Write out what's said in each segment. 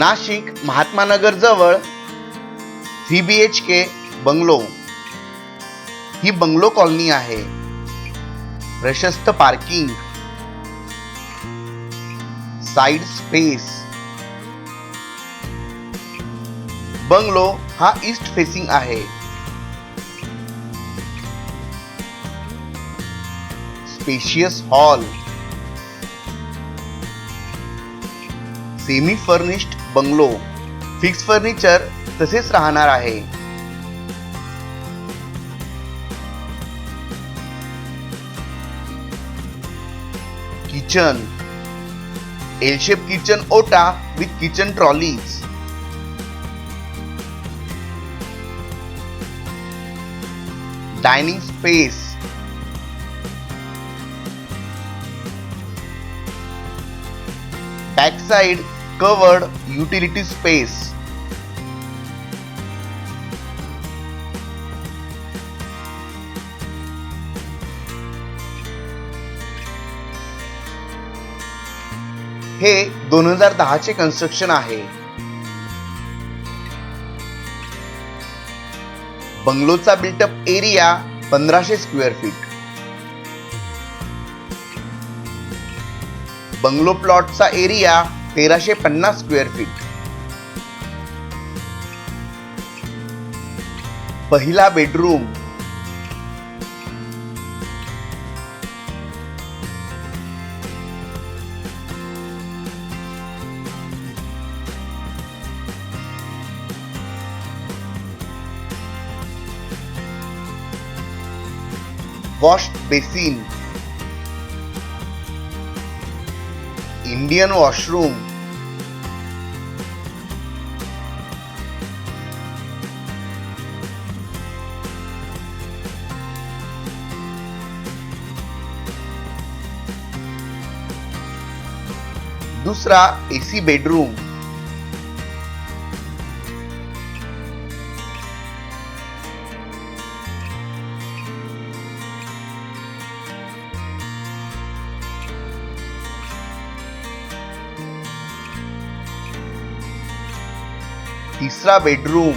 नाशिक महात्मा नगर जवळ V B H K bungalow. ही bungalow colony आहे. प्रशस्त पार्किंग साइड स्पेस बंगलो हा ईस्ट फेसिंग आहे. Spacious hall semi furnished bungalow fix furniture तसेच राहणार आहे. किचन एल शेप किचन ओटा with kitchen trolleys dining space backside covered utility space. हे दोन हजार दहाचे कन्स्ट्रक्शन आहे बंगलोचा बिल्टअप एरिया पंधराशे स्क्वेअर फीट बंगलो प्लॉटचा एरिया तेराशे पन्नास स्क्वेअर फीट पहिला bedroom wash basin Indian washroom दुसरा एसी बेडरूम तिसरा bedroom.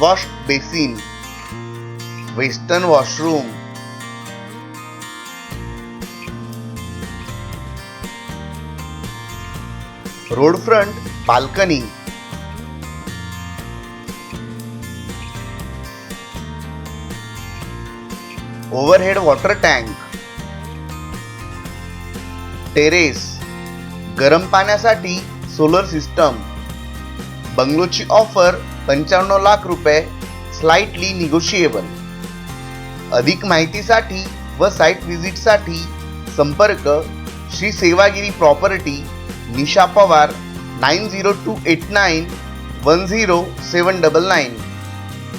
Wash basin western washroom road front balcony overhead water tank. Terrace. गरम पाण्यासाठी सोलर सिस्टम. बंगलोची ऑफर पंच्याण्णव लाख रुपये स्लाइटली निगोशिएबल अधिक माहितीसाठी व साईट व्हिजिटसाठी संपर्क Shri Sevagiri property Nisha Pawar nine zero two eight nine one zero seven double nine.